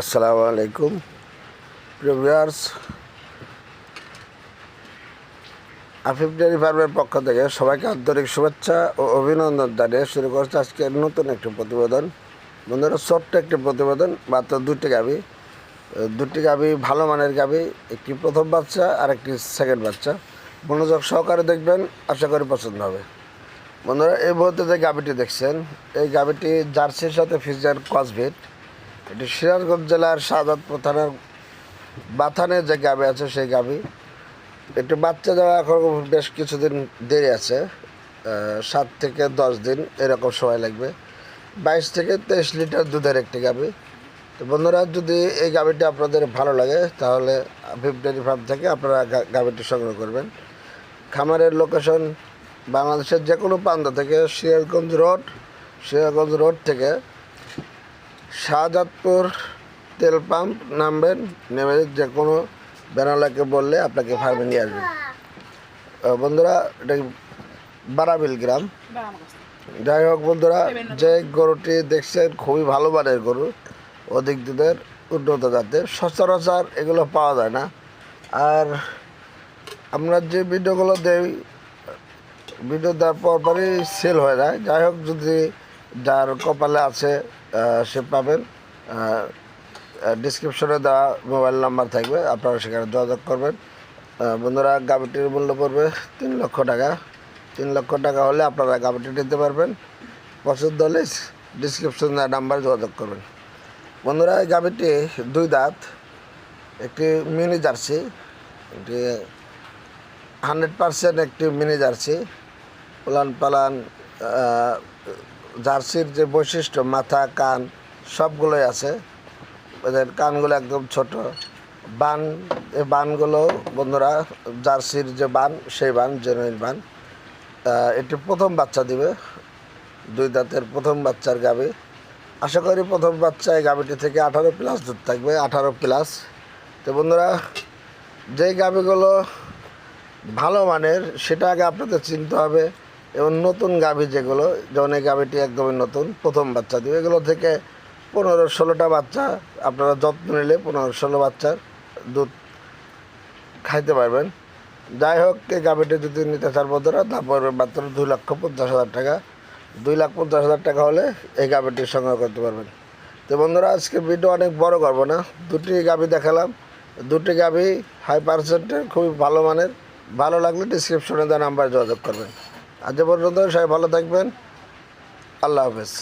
আসসালামু আলাইকুম। প্রিয় ভিউয়ার্স, আফিফ ডেয়ারি ফার্মের পক্ষ থেকে সবাইকে আন্তরিক শুভেচ্ছা ও অভিনন্দন জানিয়ে শুরু করছে আজকের নতুন একটি প্রতিবেদন। বন্ধুরা, ছোট্ট একটি প্রতিবেদন, মাত্র দুটি গাবি। দুটি গাবি, ভালো মানের গাবি, একটি প্রথম বাচ্চা আর একটি সেকেন্ড বাচ্চা। মনোযোগ সহকারে দেখবেন, আশা করি পছন্দ হবে। বন্ধুরা, এই মুহূর্তে যে গাবিটি দেখছেন, এই গাবিটি জার্সির সাথে ফিজার কসভিট এটি সিরাজগঞ্জ জেলার শাহজাদপুর থানার বাথানে যে গাবি আছে, সেই গাবি। একটু বাচ্চা দেওয়া এখন বেশ কিছুদিন দেরি আছে সাত থেকে দশ দিন এরকম সময় লাগবে। বাইশ থেকে তেইশ লিটার দুধের একটি গাবি। তো বন্ধুরা, যদি এই গাবিটি আপনাদের ভালো লাগে, তাহলে আফিফ ডেয়ারি ফার্ম থেকে আপনারা গাবিটি সংগ্রহ করবেন। খামারের লোকেশন বাংলাদেশের যে কোনো প্রান্ত থেকে সিরাজগঞ্জ রোড সিরাজগঞ্জ রোড থেকে শাহজাদপুর তেল পাম্প নামবেন নেমে যে কোনো বেনালাকে বললে আপনাকে ফার্মে নিয়ে আসবেন আহ, বন্ধুরা এটা বারাবিল গ্রাম? যাই হোক বন্ধুরা যে গরুটি দেখছেন খুবই ভালো মানের গরু। অধিক দুধের উন্নত জাতের সচরাচর এগুলো পাওয়া যায় না। আর আমরা যে ভিডিওগুলো দেই ভিডিও দেওয়ার পর পরই সেল হয়ে যায়। যাই হোক যদি যার কপালে আছে সে পাবেন। ডিসক্রিপশনে দেওয়া মোবাইল নাম্বার থাকবে, আপনারা সেখানে যোগাযোগ করবেন। বন্ধুরা গাবিটির মূল্য পড়বে তিন লক্ষ টাকা। তিন লক্ষ টাকা হলে আপনারা গাবিটি নিতে পারবেন। পছন্দ হলে ডিসক্রিপশন নাম্বার যোগাযোগ করবেন। বন্ধুরা, এই গাবিটি দুই দাঁত, একটি মিনি জার্সি একটি হান্ড্রেড পারসেন্ট একটি মিনি জার্সি পালান পালান জার্সির যে বৈশিষ্ট্য, মাথা, কান, সবগুলোই আছে। ওদের কানগুলো একদম ছোট। বান এই বানগুলো বন্ধুরা, জার্সির যে বান, সেই বান, জেনুইন বান এটি প্রথম বাচ্চা দিবে। দুই দাঁতের প্রথম বাচ্চার গাবি। আশা করি প্রথম বাচ্চা এই গাবিটি থেকে আঠারো প্লাস দুধ থাকবে, আঠারো প্লাস তো বন্ধুরা, যেই গাবিগুলো ভালো মানের, সেটা আগে আপনাদের চিনতে হবে। এবং নতুন গাভী যেগুলো যেমন এই গাভীটি একদমই নতুন, প্রথম বাচ্চা দিবে এগুলো থেকে পনেরো ষোলোটা বাচ্চা, আপনারা যত্ন নিলে পনেরো ষোলো বাচ্চার দুধ খাইতে পারবেন। যাই হোক, এই গাভীটি যদি নিতে চান বন্ধুরা, তারপর মাত্র দুই লক্ষ পঞ্চাশ হাজার টাকা। দুই লাখ পঞ্চাশ হাজার টাকা হলে এই গাভীটি সংগ্রহ করতে পারবেন। তো বন্ধুরা আজকে ভিডিও অনেক বড় করব না। দুটি গাভী দেখালাম। দুটি গাভী হাই পার্সেন্টের খুবই ভালো মানের। ভালো লাগলে ডিসক্রিপশনে দেওয়া নাম্বার যোগাযোগ করবেন। আজ পর্যন্ত সবাই ভালো থাকবেন। আল্লাহ হাফেজ।